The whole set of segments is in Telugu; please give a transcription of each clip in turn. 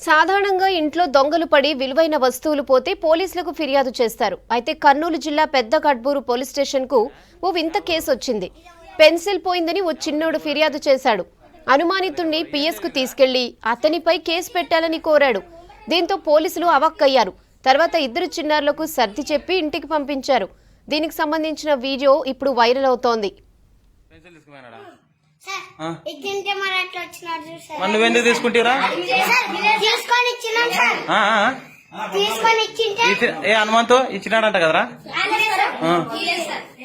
సాధారణంగా ఇంట్లో దొంగలు పడి విలువైన వస్తువులు పోతే పోలీసులకు ఫిర్యాదు చేస్తారు. అయితే కర్నూలు జిల్లా పెద్ద కడ్బూరు పోలీస్ స్టేషన్కు ఓ వింత కేసు వచ్చింది. పెన్సిల్ పోయిందని ఓ చిన్నోడు ఫిర్యాదు చేశాడు. అనుమానితుణ్ణి పిఎస్కు తీసుకెళ్ళి అతనిపై కేసు పెట్టాలని కోరాడు. దీంతో పోలీసులు అవాక్కయ్యారు. తర్వాత ఇద్దరు చిన్నారులకు సర్ది చెప్పి ఇంటికి పంపించారు. దీనికి సంబంధించిన వీడియో ఇప్పుడు వైరల్ అవుతోంది. నువ్వెందుకు తీసుకుంటారా సార్ తీసుకొని ఇచ్చినాం సార్ తీసుకొని ఇచ్చింటే ఇచ్చి- ఏ హనుమంతు? ఇచ్చినాడంట కదరా.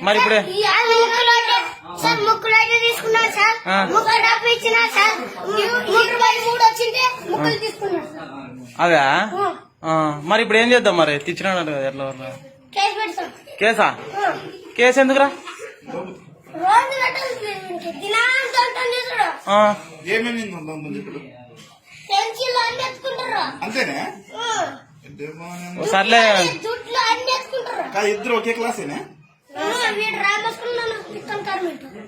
మరి ఇప్పుడే? ఆ ముక్కులు అయితే- సార్ ముక్కులు అయితే తీసుకున్నారు సార్. ఆ. ముక్కు డబ్బు ఇచ్చినారు సార్. ముప్పై మూడు వచ్చింటే ముక్కులు తీసుకున్నారు. సార్ అదే? ఆ, మరి ఇప్పుడు ఏం చేద్దాం మరి? తెచ్చినాడంట కదా ఎట్లా? కేసు కేసా? కేసు ఎందుకురా? ఏమేమి ఉందో ఇప్పుడు పెన్సిల్ అన్ని ఎత్తుకుంటారు అంతేనే? సర్లే. ఇద్దరు ఒకే క్లాసేనే?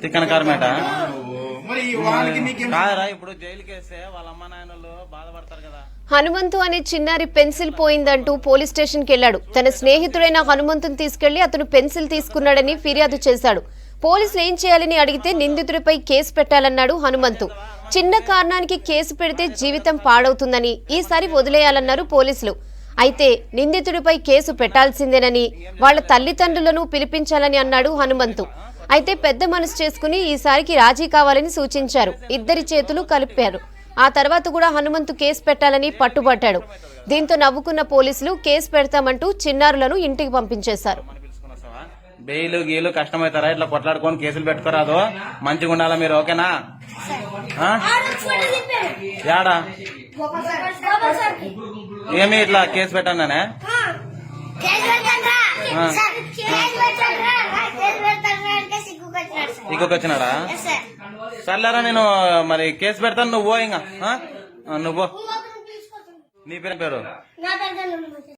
తిక్కన కార్మేట. ఓ, మరి ఈ వానికి నీకేం కాదరా ఇప్పుడు జైలుకి వేస్తే వాళ్ళ అమ్మ నాయనలు బాధపడతారు కదా. హనుమంతు అనే చిన్నారి పెన్సిల్ పోయిందంటూ పోలీస్ స్టేషన్కి వెళ్ళాడు తన స్నేహితుడైన హనుమంతుని తీసుకెళ్ళి అతను పెన్సిల్ తీసుకున్నాడని ఫిర్యాదు చేశాడు. పోలీసులు ఏం చేయాలని అడిగితే నిందితుడిపై కేసు పెట్టాలన్నాడు హనుమంతు. చిన్న కారణానికి కేసు పెడితే జీవితం పాడవుతుందని ఈసారి వదిలేయాలన్నారు పోలీసులు. అయితే నిందితుడిపై కేసు పెట్టాల్సిందేనని వాళ్ళ తల్లిదండ్రులను పిలిపించాలని అన్నాడు హనుమంతు. అయితే పెద్ద మనసు చేసుకుని ఈసారికి రాజీ కావాలని సూచించారు. ఇద్దరి చేతులు కలిపారు. ఆ తర్వాత కూడా హనుమంతు కేసు పెట్టాలని పట్టుబట్టాడు. దీంతో నవ్వుకున్న పోలీసులు కేసు పెడతామంటూ చిన్నారులను ఇంటికి పంపించేశారు. బెయిలు గీలు కష్టమవుతారా? ఇట్లా కొట్లాడుకొని కేసులు పెట్టుకోరాదు మంచిగా ఉండాలా మీరు ఓకేనా? యాడా? ఏమి ఇట్లా కేసు పెట్టానే కేసు పెట్టండ్రా. ఆ. సార్ కేసు పెట్టండ్రా. కేసు పెట్టండ్రా అంటే సిగ్గుకొచ్చినాడు సార్. ఇంకొక వచ్చినాడా సర్లేరా నేను మరి కేసు పెడతాను నువ్వు ఇంకా. నువ్వు నీ పేరు పేరు?